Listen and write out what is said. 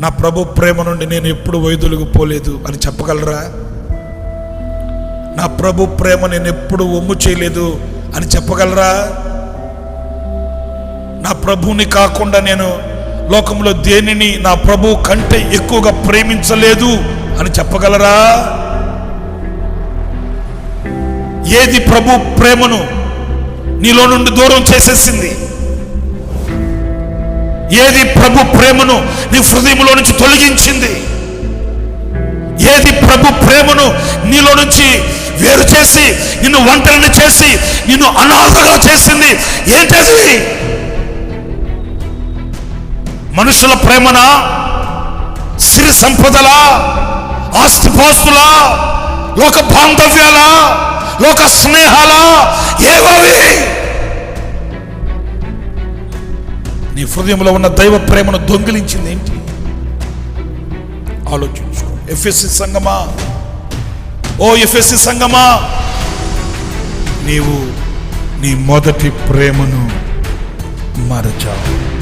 నా ప్రభు ప్రేమ నుండి నేను ఎప్పుడు వైదొలిగిపోలేదు అని చెప్పగలరా? నా ప్రభు ప్రేమ నేను ఎప్పుడు ఒమ్ము చేయలేదు అని చెప్పగలరా? నా ప్రభువుని కాకుండా నేను లోకంలో దేనిని నా ప్రభు కంటే ఎక్కువగా ప్రేమించలేదు అని చెప్పగలరా? ఏది ప్రభు ప్రేమను నీలో నుండి దూరం చేసేసింది? ఏది ప్రభు ప్రేమను నీ హృదయంలో నుంచి తొలగించింది? ఏది ప్రభు ప్రేమను నీలో నుంచి వేరు చేసి నిన్ను ఒంటరిని చేసి నిన్ను అనాథగా చేసింది? ఏంటది మనుషుల ప్రేమనా? సిరి సంపదలా? ఆస్తిపాస్తులా? లోక బాంధవ్యాలా? లోక స్నేహాలా? నీ హృదయంలో ఉన్న దైవ ప్రేమను దొంగిలించింది ఏంటి? ఆలోచించుకో. ఎఫ్ఎస్సి సంగమా. ఓ ఎఫ్ఎస్సి సంగమా. నీవు నీ మొదటి ప్రేమను మరచావు.